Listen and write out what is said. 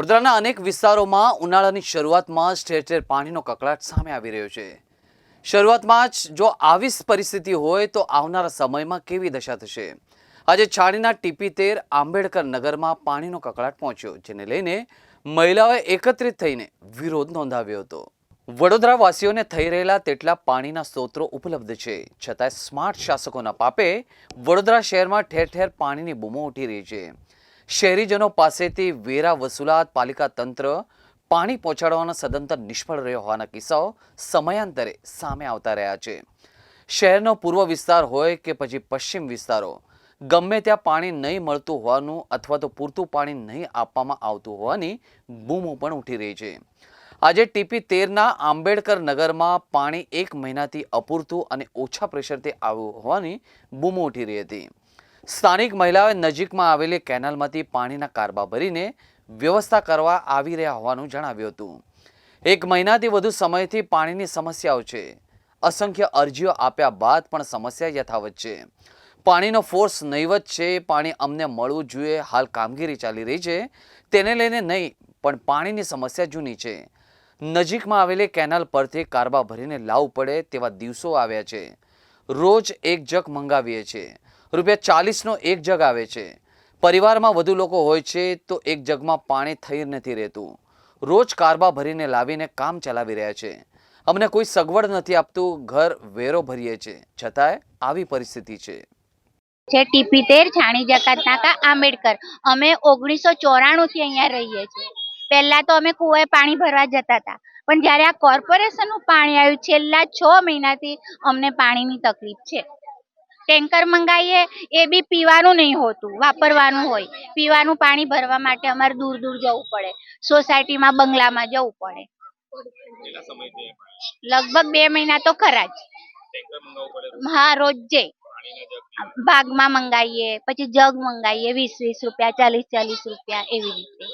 વડોદરાના અનેક વિસ્તારોમાં ઉનાળાની શરૂઆતમાં ઠેર ઠેર પાણીનો કકળાટ સામે આવી રહ્યો છે. શરૂઆતમાં જ જો આવી પરિસ્થિતિ હોય તો આવનારા સમયમાં કેવી દશા થશે? આજે છાણીના ટીપી તેર આંબેડકર નગરમાં પાણીનો કકળાટ પહોંચ્યો, જેને લઈને મહિલાઓએ એકત્રિત થઈને વિરોધ નોંધાવ્યો હતો. વડોદરાવાસીઓને થઈ રહેલા તેટલા પાણીના સ્ત્રોતો ઉપલબ્ધ છે. છતાંય સ્માર્ટ શાસકોના પાપે વડોદરા શહેરમાં ઠેર ઠેર પાણીની બૂમો ઉઠી રહી છે. શહેરીજનો પાસેથી વેરા વસૂલાત પાલિકા તંત્ર પાણી પહોંચાડવાના સદંતર નિષ્ફળ રહ્યો હોવાના કિસ્સાઓ સમયાંતરે સામે આવતા રહ્યા છે. શહેરનો પૂર્વ વિસ્તાર હોય કે પછી પશ્ચિમ વિસ્તારો, ગમે ત્યાં પાણી નહીં મળતું હોવાનું અથવા તો પૂરતું પાણી નહીં આપવામાં આવતું હોવાની બૂમો પણ ઉઠી રહી છે. આજે ટીપી તેરના આંબેડકર નગરમાં પાણી એક મહિનાથી અપૂરતું અને ઓછા પ્રેશરથી આવ્યું હોવાની બૂમો ઉઠી રહી હતી. સ્થાનિક મહિલાઓએ નજીકમાં આવેલી કેનાલમાંથી પાણીના કારબા ભરીને વ્યવસ્થા કરવા આવી રહ્યા હોવાનું જણાવ્યું હતું. એક મહિનાથી વધુ સમયથી પાણીની સમસ્યાઓ છે. અસંખ્ય અરજીઓ આપ્યા બાદ પણ સમસ્યા યથાવત છે. પાણીનો ફોર્સ નહીવત છે, પાણી અમને મળવું જોઈએ, હાલ કામગીરી ચાલી રહી છે. તેને લઈને નહીં, પણ પાણીની સમસ્યા જૂની છે. નજીકમાં આવેલી કેનાલ પરથી કારબા ભરીને લાવવું પડે તેવા દિવસો આવ્યા છે. રોજ એક જગ મંગાવીએ છીએ. રૂપિયા ચાલીસનો એક જગ આવે છે. પરિવારમાં વધુ લોકો હોય છે તો એક જગમાં પાણી થઈ નથી રહેતું. રોજ કારબા ભરીને લાવીને કામ ચલાવી રહ્યા છે. અમને કોઈ સગવડ નથી આપતું, ઘર વેરો ભરીએ છે. છતાંય આવી પરિસ્થિતિ છે. છે ટીપી તેર, છાણી જકાત નાકા, આંબેડકર. અમે ઓગણીસો ચોરાણું થી અહીંયા રહીએ છીએ. પહેલા તો અમે કુવાએ પાણી ભરવા જતા હતા. પણ જ્યારે આ કોર્પોરેશનનું પાણી આવ્યું, છેલ્લા છ મહિનાથી અમને પાણીની તકલીફ છે. ટેન્કર મંગાવીએ એ બી પીવાનું નહીં હોતું વાપરવાનું હોય. પીવાનું પાણી ભરવા માટે અમારે દૂર દૂર જવું પડે. સોસાયટીમાં બંગલામાં જવું પડે. લગભગ બે મહિના તો ખરા જ. હા રોજે. ભાગમાં મંગાવીએ પછી જગ મંગાવીએ વીસ વીસ રૂપિયા ચાલીસ ચાલીસ રૂપિયા એવી રીતે.